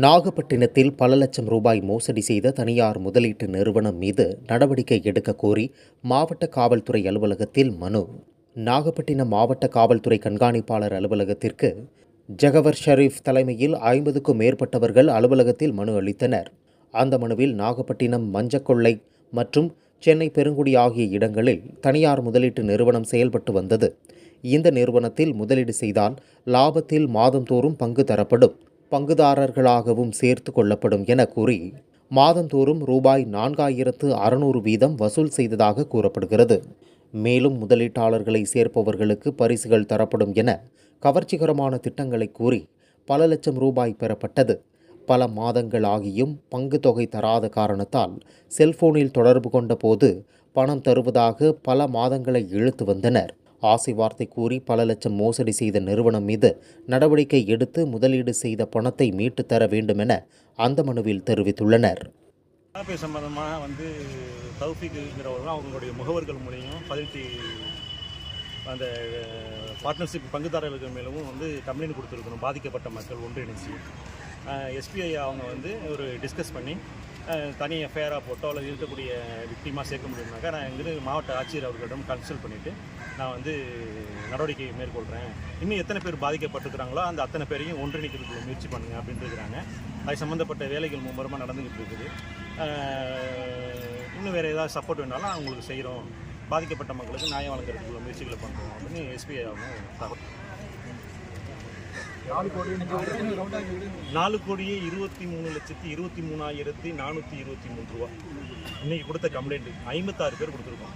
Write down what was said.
நாகப்பட்டினத்தில் பல லட்சம் ரூபாய் மோசடி செய்த தனியார் முதலீட்டு நிறுவனம் மீது நடவடிக்கை எடுக்க கோரி மாவட்ட காவல்துறை அலுவலகத்தில் மனு. நாகப்பட்டினம் மாவட்ட காவல்துறை கண்காணிப்பாளர் அலுவலகத்திற்கு ஜகவர் ஷரீஃப் தலைமையில் ஐம்பதுக்கும் மேற்பட்டவர்கள் அலுவலகத்தில் மனு அளித்தனர். அந்த மனுவில் நாகப்பட்டினம் மஞ்சக்கொள்ளை மற்றும் சென்னை பெருங்குடி ஆகிய இடங்களில் தனியார் முதலீட்டு நிறுவனம் செயல்பட்டு வந்தது. இந்த நிறுவனத்தில் முதலீடு செய்தால் லாபத்தில் மாதந்தோறும் பங்கு தரப்படும். பங்குதாரர்களாகவும் சேர்த்து கொள்ளப்படும் என கூறி மாதந்தோறும் ரூபாய் நான்காயிரத்து அறுநூறு வீதம் வசூல் செய்ததாக கூறப்படுகிறது. மேலும் முதலீட்டாளர்களை சேர்ப்பவர்களுக்கு பரிசுகள் தரப்படும் என கவர்ச்சிகரமான திட்டங்களை கூறி பல லட்சம் ரூபாய் பெறப்பட்டது. பல மாதங்கள் ஆகியும் பங்கு தொகை தராத காரணத்தால் செல்போனில் தொடர்பு கொண்ட போது பணம் தருவதாக பல மாதங்களை இழுத்து வந்தனர். ஆசை வார்த்தை கூறி பல லட்சம் மோசடி செய்த நிறுவனம் மீது நடவடிக்கை எடுத்து முதலீடு செய்த பணத்தை மீட்டு தர வேண்டும் என அந்த மனுவில் தெரிவித்துள்ளனர். ஆபே சம்பந்தமாக வந்து தௌஃபிக்குங்கிறவர்கள் அவங்களுடைய முகவர்கள் மூலியம் பதினெட்டு அந்த பார்ட்னர்ஷிப் பங்குதாரர்கள் மேலும் வந்து கம்ப்ளைண்ட் கொடுத்துருக்கணும். பாதிக்கப்பட்ட மக்கள் ஒன்றிணைச்சு. எஸ்பிஐ அவங்க வந்து ஒரு டிஸ்கஸ் பண்ணி தனி எஃப்ஐஆராக போட்டோ அல்லது இருக்கக்கூடிய விக்டிமாக சேர்க்க முடியும்னாக்கா நான் எங்கிருந்து மாவட்ட ஆட்சியர் அவர்களிடம் கன்சல்ட் பண்ணிவிட்டு நான் வந்து நடவடிக்கை மேற்கொள்கிறேன் இன்னும் எத்தனை பேர் பாதிக்கப்பட்டிருக்கிறாங்களோ அந்த அத்தனை பேரையும் ஒன்றிணைக்கிறதுக்கு முயற்சி பண்ணுங்க அப்படின்னு இருக்கிறாங்க. அது சம்மந்தப்பட்ட வேலைகள் மும்முரமாக நடந்துக்கிட்டு இருக்குது. இன்னும் வேறு ஏதாவது சப்போர்ட் வேணாலும் அவங்களுக்கு செய்கிறோம் பாதிக்கப்பட்ட மக்களுக்கு நியாயம் வழங்குறதுக்குள்ள முயற்சிகளை பண்ணுறோம் அப்படின்னு எஸ்பிஐ அவங்க தகவல் நாலு கோடியே இருபத்தி மூணு லட்சத்தி இருபத்தி மூணாயிரத்தி நானூற்றி இருபத்தி மூணு ரூபா. இன்னைக்கு கொடுத்த கம்ப்ளைண்ட் ஐம்பத்தாறு பேர் கொடுத்துருக்கோம்.